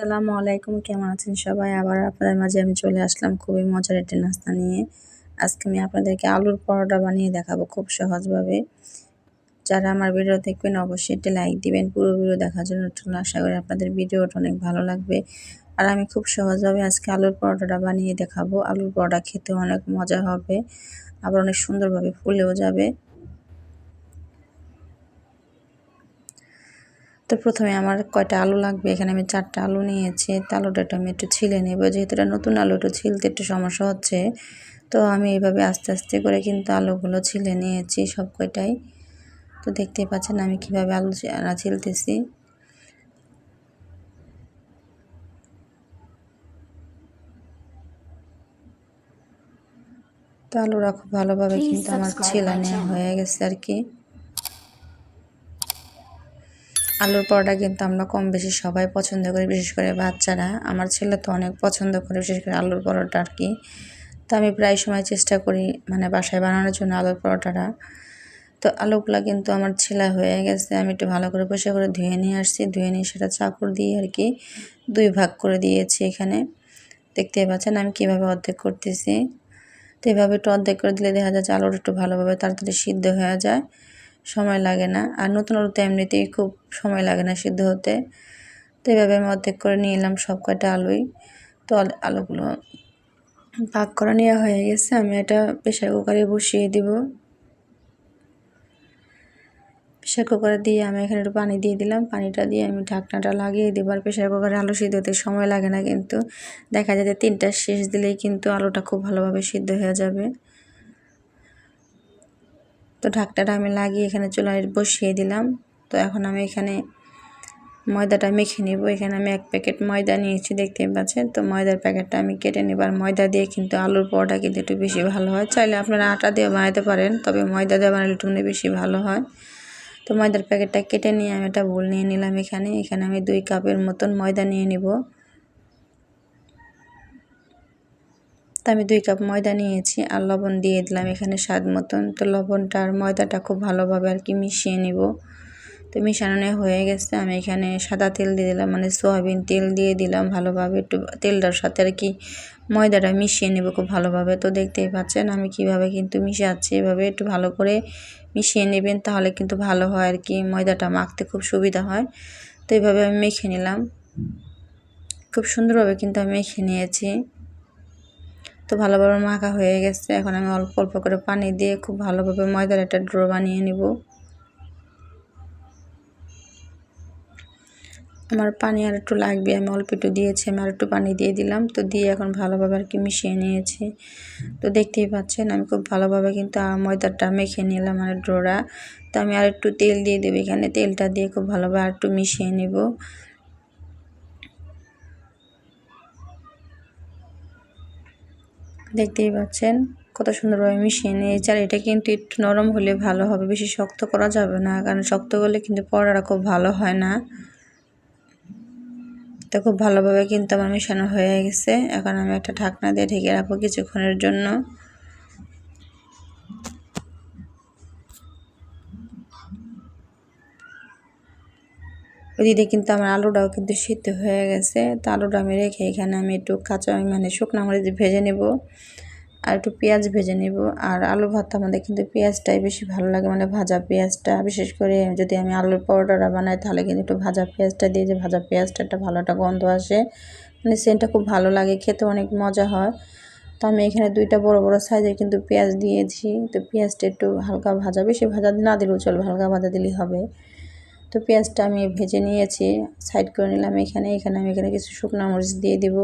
আসসালামু আলাইকুম, কেমন আছেন সবাই? আবার আপনাদের মাঝে আমি চলে আসলাম খুবই মজার একটি নাস্তা নিয়ে। আজকে আমি আপনাদেরকে আলুর পরোটা বানিয়ে দেখাবো খুব সহজভাবে। যারা আমার ভিডিও দেখবেন, অবশ্যই একটি লাইক দিবেন। পুরো ভিডিও দেখার জন্য আশা করি আপনাদের ভিডিওটা অনেক ভালো লাগবে। আর আমি খুব সহজভাবে আজকে আলুর পরোটাটা বানিয়ে দেখাবো। আলুর পরোটা খেতে অনেক মজা হবে, আবার অনেক সুন্দরভাবে ফুলেও যাবে। তো প্রথমে আমার কয়টা আলু লাগবে? এখানে আমি চারটা আলু নিয়েছি। তো আলুটা একটু আমি একটু ছিলে নেব। যেহেতু এটা নতুন আলু একটু ছিলতে একটু সমস্যা হচ্ছে। তো আমি এইভাবে আস্তে আস্তে করে কিন্তু আলুগুলো ছিলে নিয়েছি সব কয়টাই। তো দেখতেই পাচ্ছেন আমি কীভাবে আলু ছিলতেছি। তো আলুরা খুব ভালোভাবে কিন্তু আমার ছিলা নেওয়া হয়ে গেছে আর কি। আলুর পরোটা কিন্তু আমরা কম বেশি সবাই পছন্দ করি, বিশেষ করে বাচ্চারা। আমার ছেলে তো অনেক পছন্দ করে, বিশেষ করে আলুর পরোটা আর কি। তো আমি প্রায় সময় চেষ্টা করি মানে বাসায় বানানোর জন্য আলুর পরোটাটা। তো আলুগুলো কিন্তু আমার ছেলা হয়ে গেছে, আমি একটু ভালো করে বসে করে ধুয়ে নিয়ে আসছি। ধুয়ে নিয়ে সেটা চাকুর দিয়ে আর কি দুই ভাগ করে দিয়েছি এখানে। দেখতে পাচ্ছেন আমি কীভাবে অর্ধেক করতেছি। তো এভাবে একটু অর্ধেক করে দিলে দেখা যাচ্ছে আলুটা একটু ভালোভাবে তাড়াতাড়ি সিদ্ধ হয়ে যায়। সময় লাগে না। আর নতুন আলুতে এমনিতেই খুব সময় লাগে না সিদ্ধ হতে। তো এভাবে আমি অর্ধেক করে নিয়ে এলাম সব কয়টা আলুই। তো আলুগুলো পাক করা নেওয়া হয়ে গেছে। আমি এটা প্রেশার কুকারে বসিয়ে দিব। প্রেশার কুকারে দিয়ে আমি এখানে একটু পানি দিয়ে দিলাম। পানিটা দিয়ে আমি ঢাকনাটা লাগিয়ে দিব। আর প্রেশার কুকারে আলু সিদ্ধ হতে সময় লাগে না কিন্তু। দেখা যায় যে তিনটা শেষ দিলেই কিন্তু আলুটা খুব ভালোভাবে সিদ্ধ হয়ে যাবে। তো ঢাকটাটা আমি লাগিয়ে এখানে চুলায় বসিয়ে দিলাম। তো এখন আমি এখানে ময়দাটা মেখে নিব। এখানে আমি এক প্যাকেট ময়দা নিয়েছি দেখতে পাচ্ছেন? তো ময়দার প্যাকেটটা আমি কেটে নেব। আর ময়দা দিয়ে কিন্তু আলুর পরোটা কিন্তু একটু বেশি ভালো হয়। চাইলে আপনারা আটা দিয়ে বানাতে পারেন, তবে ময়দা দিয়ে বানালে একটু বেশি ভালো হয়। তো ময়দার প্যাকেটটা কেটে নিয়ে আমি একটা বোল নিয়ে নিলাম এখানে। এখানে আমি দুই কাপের মতন ময়দা নিয়ে নিব। তো আমি দুই কাপ ময়দা নিয়েছি আর লবণ দিয়ে দিলাম এখানে স্বাদ মতন। তো লবণটা আর ময়দাটা খুব ভালোভাবে আর কি মিশিয়ে নিব। তো মিশানো হয়ে গেছে। আমি এখানে সাদা তেল দিয়ে দিলাম মানে সোয়াবিন তেল দিয়ে দিলাম ভালোভাবে। একটু তেলটার সাথে আর কি ময়দাটা মিশিয়ে নেব খুব ভালোভাবে। তো দেখতেই পাচ্ছেন আমি কীভাবে কিন্তু মিশাচ্ছি। এভাবে একটু ভালো করে মিশিয়ে নেবেন তাহলে কিন্তু ভালো হয় আর কি। ময়দাটা মাখতে খুব সুবিধা হয়। তো এইভাবে আমি মেখে নিলাম। খুব সুন্দরভাবে কিন্তু আমি মেখে নিয়েছি। তো ভালোভাবে মাখা হয়ে গেছে। এখন আমি অল্প অল্প করে পানি দিয়ে খুব ভালোভাবে ময়দার একটা ড্রো বানিয়ে নিব। আমার পানি আর একটু লাগবে, আমি অল্প একটু দিয়েছি, আমি আর একটু পানি দিয়ে দিলাম। তো দিয়ে এখন ভালোভাবে আর কি মিশিয়ে নিয়েছি। তো দেখতেই পাচ্ছেন, আমি খুব ভালোভাবে কিন্তু ময়দাটা মেখে নিলাম আর ড্রোরা তো আমি আর একটু তেল দিয়ে দেবো এখানে। তেলটা দিয়ে খুব ভালোভাবে আর একটু মিশিয়ে নিব। দেখতেই পাচ্ছেন কত সুন্দরভাবে মিশিয়ে নিয়েছি। আর এটা কিন্তু একটু নরম হলে ভালো হবে, বেশি শক্ত করা যাবে না, কারণ শক্ত করলে কিন্তু পড়াটা খুব ভালো হয় না। তো খুব ভালোভাবে কিন্তু আমার মেশানো হয়ে গেছে। এখন আমি একটা ঢাকনা দিয়ে ঢেকে রাখব কিছুক্ষণের জন্য। ওইদিকে কিন্তু আমার আলুটাও কিন্তু সিদ্ধ হয়ে গেছে। তো আলুটা আমি রেখে এখানে আমি একটু কাঁচা মানে শুকনো মরিচ ভেজে নেব আর একটু পেঁয়াজ ভেজে নেব। আর আলু ভাতটা আমাদের কিন্তু পেঁয়াজটাই বেশি ভালো লাগে মানে ভাজা পেঁয়াজটা। বিশেষ করে যদি আমি আলুর পরোটাটা বানাই, তাহলে কিন্তু একটু ভাজা পেঁয়াজটা দিয়ে যে ভাজা পেঁয়াজটা একটা ভালো একটা গন্ধ আসে। মানে সেন্টটা খুব ভালো লাগে, খেতে অনেক মজা হয়। তো আমি এখানে দুইটা বড় বড় সাইজের কিন্তু পেঁয়াজ দিয়েছি। তো পেঁয়াজটা একটু হালকা ভাজা, বেশি ভাজা না দিলেও চলবে হালকা ভাজা দিলেই হবে। তো পেঁয়াজটা আমি ভেজে নিয়েছি সাইড করে নিলাম এখানে এখানে আমি এখানে কিছু শুকনো মরিচ দিয়ে দিব।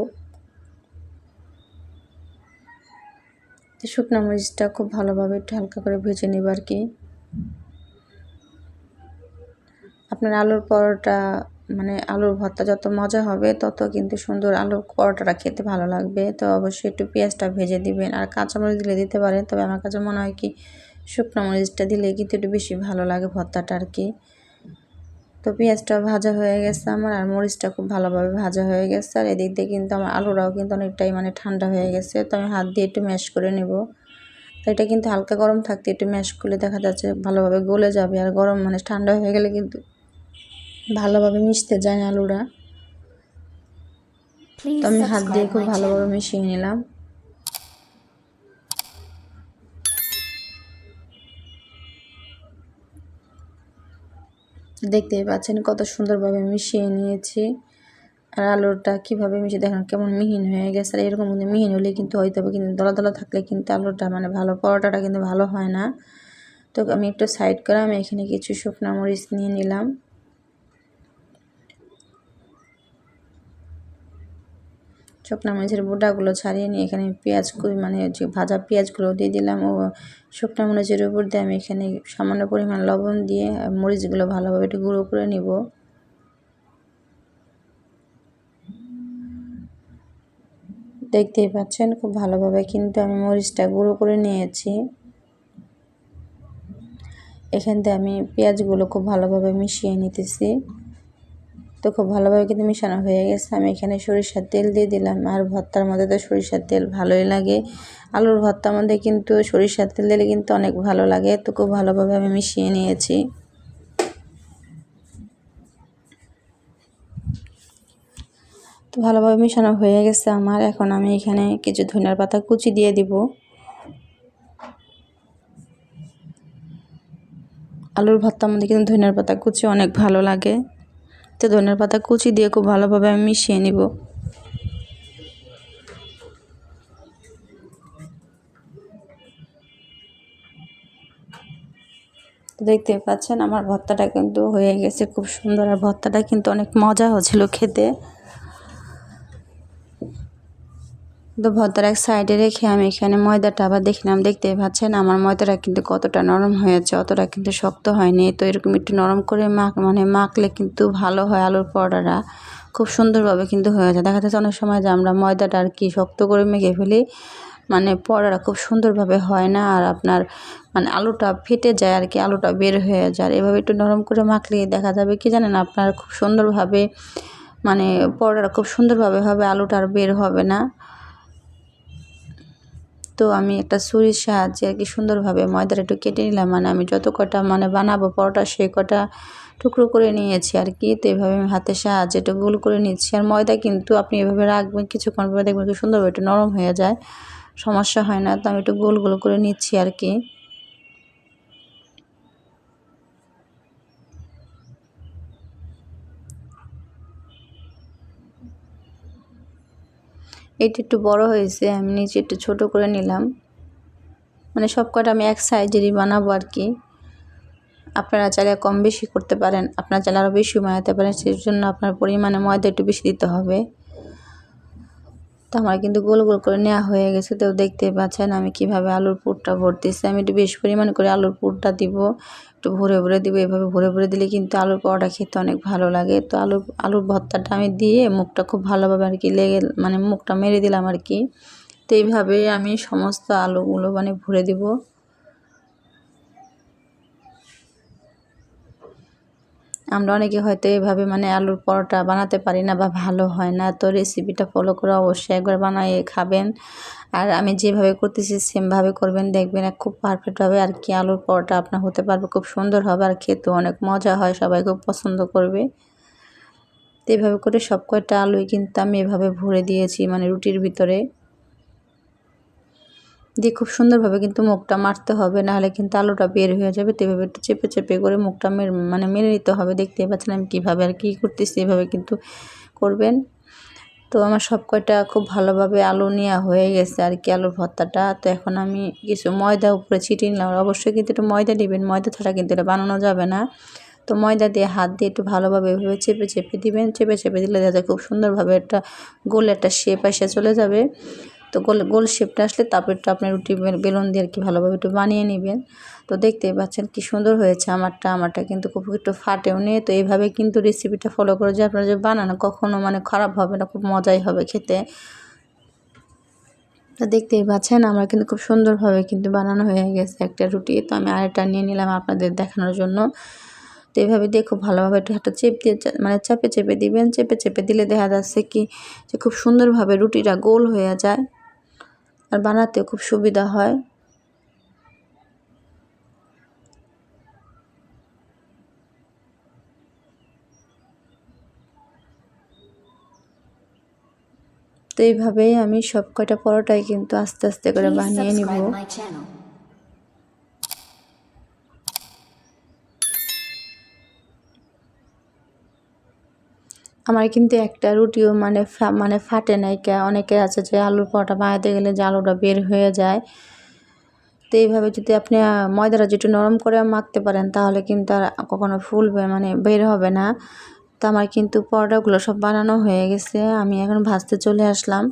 তো শুকনো মরিচটা খুব ভালোভাবে একটু হালকা করে ভেজে নেব আর কি। আপনার আলুর পরোটা মানে আলুর ভর্তা যত মজা হবে, তত কিন্তু সুন্দর আলুর পরোটাটা খেতে ভালো লাগবে। তো অবশ্যই একটু পেঁয়াজটা ভেজে দিবেন। আর কাঁচামরিচ দিলে দিতে পারেন, তবে আমার কাছে মনে হয় কি, শুকনো মরিচটা দিলে কিন্তু একটু বেশি ভালো লাগে ভর্তাটা আর কি। তো পেঁয়াজটা ভাজা হয়ে গেছে আমার আর মরিচটা খুব ভালোভাবে ভাজা হয়ে গেছে। আর এদিক দিয়ে কিন্তু আমার আলুরাও কিন্তু অনেকটাই মানে ঠান্ডা হয়ে গেছে তো আমি হাত দিয়ে একটু ম্যাশ করে নেব। তো এটা কিন্তু হালকা গরম থাকতে একটু ম্যাশ করলে দেখা যাচ্ছে ভালোভাবে গলে যাবে আর গরম মানে ঠান্ডা হয়ে গেলে কিন্তু ভালোভাবে মিশতে যায় আলুরা তো আমি হাত দিয়ে খুব ভালোভাবে মিশিয়ে নিলাম। দেখতেই পাচ্ছেন কত সুন্দরভাবে মিশিয়ে নিয়েছি। আর আলুটা কীভাবে মিশিয়ে দেখেন কেমন মিহিন হয়ে গেছে। আর এরকম কিন্তু মিহিন হলে কিন্তু হয়তো হবে, কিন্তু দলা দলা থাকলে কিন্তু আলুটা মানে ভালো, পরোটাটা কিন্তু ভালো হয় না। তো আমি একটু সাইড করে আমি এখানে কিছু শুকনো মরিচ নিয়ে নিলাম। শুকনো মরিচের বোটাগুলো ছাড়িয়ে নিয়ে এখানে পেঁয়াজ মানে যে ভাজা পেঁয়াজগুলো দিয়ে দিলাম, ও শুকনো মরিচের উপর দিয়ে আমি এখানে সামান্য পরিমাণ লবণ দিয়ে মরিচগুলো ভালোভাবে একটু গুঁড়ো করে নিব। দেখতেই পাচ্ছেন, খুব ভালোভাবে কিন্তু আমি মরিচটা গুঁড়ো করে নিয়েছি। এখান থেকে আমি পেঁয়াজগুলো খুব ভালোভাবে মিশিয়ে নিতেছি। তো খুব ভালোভাবে কিন্তু মিশানো হয়ে গেছে। আমি এখানে সরিষার তেল দিয়ে দিলাম আর ভর্তার মধ্যে তো সরিষার তেল ভালোই লাগে। আলুর ভর্তার মধ্যে কিন্তু সরিষার তেল দিলে কিন্তু অনেক ভালো লাগে। তো খুব ভালোভাবে আমি মিশিয়ে নিয়েছি। তো ভালোভাবে মিশানো হয়ে গেছে আমার। এখন আমি এখানে কিছু ধনিয়ার পাতা কুচি দিয়ে দিব। আলুর ভর্তার মধ্যে কিন্তু ধনিয়ার পাতা কুচি অনেক ভালো লাগে। তো ধনের পাতা কুচি দিয়ে খুব ভালোভাবে আমি মিশিয়ে নিব। দেখতে পাচ্ছেন আমার ভর্তাটা কিন্তু হয়ে গেছে খুব সুন্দর, আর ভর্তাটা কিন্তু অনেক মজা হচ্ছিল খেতে। তো ভর্তার এক সাইডে রেখে আমি এখানে ময়দাটা আবার দেখলাম। দেখতে পাচ্ছেন, আমার ময়দাটা কিন্তু কতটা নরম হয়েছে, অতটা কিন্তু শক্ত হয়নি। তো এরকম একটু নরম করে মাখ মানে মাখলে কিন্তু ভালো হয় আলুর পরোটাটা খুব সুন্দরভাবে কিন্তু হয়ে যায়। দেখা যাচ্ছে অনেক সময় যে আমরা ময়দাটা আর কি শক্ত করে মেখে ফেলি মানে পরোটা খুব সুন্দরভাবে হয় না আর আপনার মানে আলুটা ফেটে যায় আর কি, আলুটা বের হয়ে যায়। এভাবে একটু নরম করে মাখলে দেখা যাবে কি জানেন, আপনার খুব সুন্দরভাবে মানে পরোটাটা খুব সুন্দরভাবে হবে, আলুটা আর বের হবে না। তো আমি একটা ছুরির সাহায্যে আর কি সুন্দরভাবে ময়দাটা একটু কেটে নিলাম। মানে আমি যত কটা মানে বানাবো পরোটা, সেই কটা টুকরো করে নিয়েছি আর কি। তো এভাবে আমি হাতের সাহায্যে একটু গোল করে নিচ্ছি। আর ময়দা কিন্তু আপনি এভাবে রাখবেন কিছুক্ষণ পরে দেখবেন সুন্দরভাবে একটু নরম হয়ে যায়। সমস্যা হয় না। তো আমি একটু গোল গোল করে নিচ্ছি আর কি। এটা একটু বড় হয়েছে, আমি নিচে একটু ছোট করে নিলাম। মানে সব কটা আমি এক সাইজেরই বানাবো আর কি। আপনারা চাইলে কম বেশি করতে পারেন, আপনারা চাইলে আরও বেশি বানাতে পারেন সেই জন্য আপনার পরিমাণে ময়দা একটু বেশি দিতে হবে। তো আমার কিন্তু গোল গোল করে নেওয়া হয়ে গেছে, তো দেখতে পাচ্ছেন আমি কীভাবে আলুর পুরটা ভরতেছি। আমি একটু বেশি পরিমাণ করে আলুর পুরটা দিব একটু ভরে ভরে দিব। এভাবে ভরে ভরে দিলে কিন্তু আলুর পরোটা খেতে অনেক ভালো লাগে। তো আলু আলুর ভর্তাটা আমি দিয়ে মুখটা খুব ভালোভাবে আর কি লেগে মানে মুখটা মেরে দিলাম আর কি। তো এইভাবে আমি সমস্ত আলুগুলো মানে ভরে দিব। আমরা অনেকে হয়তো এভাবে মানে আলুর পরোটা বানাতে পারি না বা ভালো হয় না। তো রেসিপিটা ফলো করে অবশ্যই একবার বানিয়ে খাবেন। আর আমি যেভাবে করতেছি সেমভাবে করবেন। দেখবেন খুব পারফেক্ট হবে আর কি আলুর পরোটা আপনার হতে পারবে। খুব সুন্দর হবে আর খেতেও অনেক মজা হয়, সবাই খুব পছন্দ করবে। তো এভাবে করে সব কয়টা আলুই কিন্তু আমি এভাবে ভরে দিয়েছি মানে রুটির ভিতরে। দিয়ে খুব সুন্দরভাবে কিন্তু মুখটা মারতে হবে, নাহলে কিন্তু আলুটা বের হয়ে যাবে। তো এভাবে একটু চেপে চেপে করে মুখটা মানে মেরে নিতে হবে। দেখতে পাচ্ছেন আমি কীভাবে আর কী করতেছি, এভাবে কিন্তু করবেন। তো আমার সব কয়টা খুব ভালোভাবে আলু নেওয়া হয়ে গেছে আর কি, আলুর ভর্তাটা। তো এখন আমি কিছু ময়দা উপরে ছিটিয়ে নিলাম। অবশ্যই কিন্তু একটু ময়দা দিবেন, ময়দা ছাড়া কিন্তু এটা বানানো যাবে না। তো ময়দা দিয়ে হাত দিয়ে একটু ভালোভাবে এভাবে চেপে চেপে দিবেন। চেপে চেপে দিলে দেখা যায় খুব সুন্দরভাবে একটা গোল একটা শেপ এসে চলে যাবে। তো গোল গোল শেপটা আসলে তারপর একটু আপনি রুটি বেলুন দিয়ে আর কি ভালোভাবে একটু বানিয়ে নেবেন। তো দেখতেই পাচ্ছেন কি সুন্দর হয়েছে আমারটা আমারটা কিন্তু খুব একটু ফাটেও নেই তো এইভাবে কিন্তু রেসিপিটা ফলো করে যে আপনারা যে বানানো, কখনো মানে খারাপ হবে না, খুব মজাই হবে খেতে। তো দেখতেই পাচ্ছেন আমার কিন্তু খুব সুন্দরভাবে কিন্তু বানানো হয়ে গেছে একটা রুটি। তো আমি আরেকটা নিয়ে নিলাম আপনাদের দেখানোর জন্য। তো এইভাবে দিয়ে খুব ভালোভাবে একটু হাতটা চেপ দিয়ে মানে চেপে চেপে দিবেন। চেপে চেপে দিলে দেখা যাচ্ছে কি যে খুব সুন্দরভাবে রুটিটা গোল হয়ে যায়। আর বানাতে খুব সুবিধা হয়। তো এইভাবেই আমি সব কয়টা পরোটাই কিন্তু আস্তে আস্তে করে বানিয়ে নিব subscribe my channel. আমার কিন্তু একটা রুটিও মানে মানে ফাটে নাই কে, অনেকে আছে যে আলুর পরোটা বানাতে গেলে যে আলুটা বের হয়ে যায়। তো এইভাবে যদি আপনি ময়দাটা যেটু নরম করে মাখতে পারেন, তাহলে কিন্তু আর কখনো ফুলবে মানে বের হবে না। তো আমার কিন্তু পরোটাগুলো সব বানানো হয়ে গেছে, আমি এখন ভাজতে চলে আসলাম।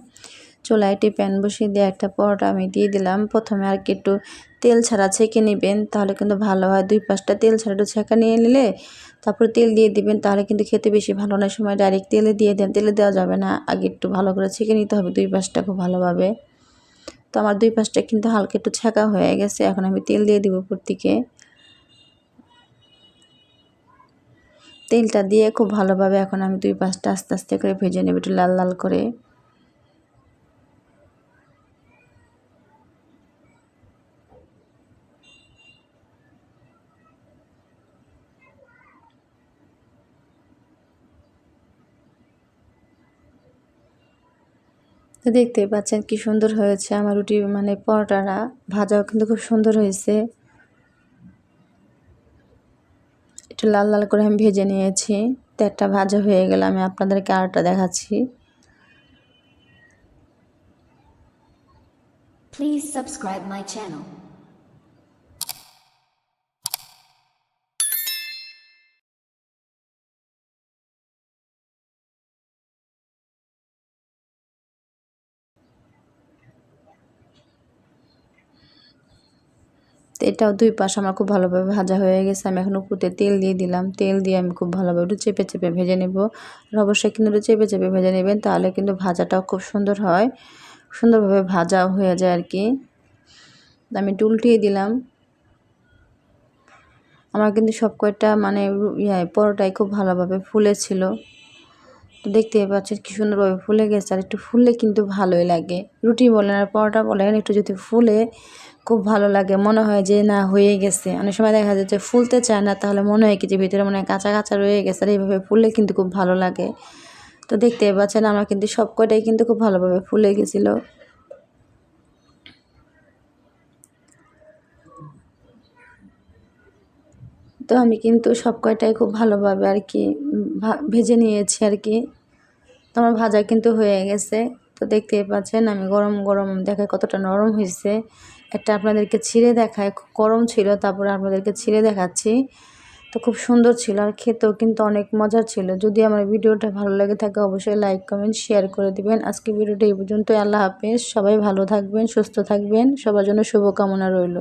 চুলায় একটি প্যান বসিয়ে দিয়ে একটা পরোটা আমি দিয়ে দিলাম। প্রথমে আর কি একটু তেল ছাড়া ছেঁকে নেবেন, তাহলে কিন্তু ভালো হয়। দুই পাঁচটা তেল ছাড়া একটু ছেঁকা নিয়ে নিলে তারপরে তেল দিয়ে দিবেন, তাহলে কিন্তু খেতে বেশি ভালো অনেক সময় ডাইরেক্ট তেলে দিয়ে দেন, তেলে দেওয়া যাবে না। আগে একটু ভালো করে ছেঁকে নিতে হবে, দুই পাঁচটা খুব ভালোভাবে। তো আমার দুই পাঁচটা কিন্তু হালকা একটু ছাঁকা হয়ে গেছে, এখন আমি তেল দিয়ে দিব উপর থেকে তেলটা দিয়ে খুব ভালোভাবে এখন আমি দুই পাঁচটা আস্তে আস্তে করে ভেজে নেব একটু লাল লাল করে। তো দেখতেই পাচ্ছেন কি সুন্দর হয়েছে আমার রুটি মানে পরোটাটা। ভাজাও কিন্তু খুব সুন্দর হয়েছে। একটু লাল লাল করে আমি ভেজে নিয়েছি। তো একটা ভাজা হয়ে গেলে আমি আপনাদেরকে আরটা দেখাচ্ছি। Please subscribe my channel. এটাও দুই পাশ আমার খুব ভালোভাবে ভাজা হয়ে গেছে। আমি এখন উপরে তেল দিয়ে দিলাম। তেল দিয়ে আমি খুব ভালোভাবে একটু চেপে চেপে ভেজে নেব। আর অবশ্যই কিন্তু একটু চেপে চেপে ভেজে নেবেন, তাহলে কিন্তু ভাজাটাও খুব সুন্দর হয়। সুন্দরভাবে ভাজাও হয়ে যায় আর কি। আমি একটু উল্টিয়ে দিলাম। আমার কিন্তু সব কয়টা মানে ইয়ে পরোটাই খুব ভালোভাবে ফুলেছিল। তো দেখতেই পাচ্ছেন কি সুন্দরভাবে ফুলে গেছে আর একটু ফুললে কিন্তু ভালোই লাগে। রুটি বলেন আর পরোটা বলেন, একটু যদি ফুলে খুব ভালো লাগে, মনে হয় যে না, হয়ে গেছে। অনেক সময় দেখা যায় যে ফুলতে চায় না, তাহলে মনে হয় কি যে ভিতরে মনে হয় কাঁচা কাঁচা রয়ে গেছে আর এইভাবে ফুললে কিন্তু খুব ভালো লাগে। তো দেখতেই পাচ্ছেন আমার কিন্তু সব কয়টাই কিন্তু খুব ভালোভাবে ফুলে গেছিল। তো আমি কিন্তু সব কয়টাই খুব ভালোভাবে আর কি ভেজে নিয়েছি আর কি। তো আমার ভাজা কিন্তু হয়ে গেছে। তো দেখতেই পাচ্ছেন, আমি গরম গরম দেখায় কতটা নরম হয়েছে। একটা আপনাদেরকে ছিঁড়ে দেখায়, খুব গরম ছিল, তারপরে আপনাদেরকে ছিঁড়ে দেখাচ্ছি। তো খুব সুন্দর ছিল আর খেতেও কিন্তু অনেক মজার ছিল। যদি আমার ভিডিওটা ভালো লেগে থাকে, অবশ্যই লাইক, কমেন্ট, শেয়ার করে দিবেন। আজকে ভিডিওটা এই পর্যন্তই, আল্লাহ হাফেজ। সবাই ভালো থাকবেন, সুস্থ থাকবেন। সবার জন্য শুভকামনা রইল।